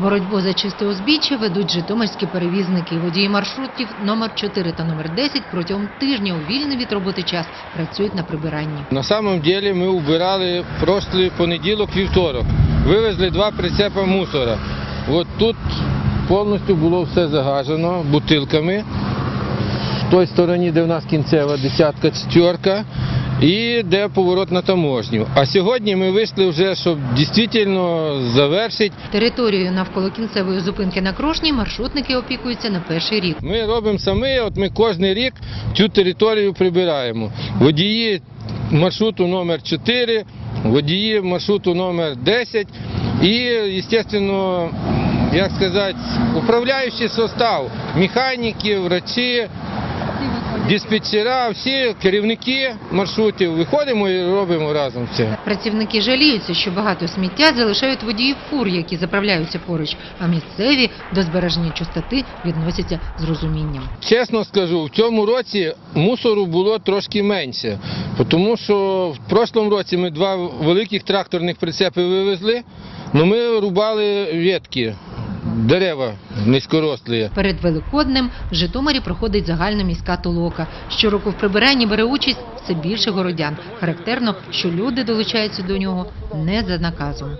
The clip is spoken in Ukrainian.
Боротьбу за чисте узбіччя ведуть житомирські перевізники. Водії маршрутів номер 4 та номер 10 протягом тижня у вільний від роботи час працюють на прибиранні. На самом деле ми убирали прошлий понеділок, вівторок. Вивезли два прицепи мусора. От тут повністю було все загажено бутилками. В той стороні, де в нас кінцева десятка, четверка, і де поворот на таможню. А сьогодні ми вийшли вже, щоб дійсно завершити. Територією навколо кінцевої зупинки на Крошні маршрутники опікуються на перший рік. Ми робимо самі, от ми кожен рік цю територію прибираємо. Водії маршруту номер 4, водії маршруту номер 10 і, звісно, як сказати, управляючий состав, механіки, врачі, диспетчера, всі керівники маршрутів. Виходимо і робимо разом все. Працівники жаліються, що багато сміття залишають водії фур, які заправляються поруч, а місцеві до збереження чистоти відносяться з розумінням. Чесно скажу, в цьому році мусору було трошки менше, тому що в прошлому році ми два великих тракторних прицепи вивезли, але ми рубали ветки, дерева низькорослі. Перед Великоднем в Житомирі проходить загальна міська толока. Щороку в прибиранні бере участь все більше городян. Характерно, що люди долучаються до нього не за наказом.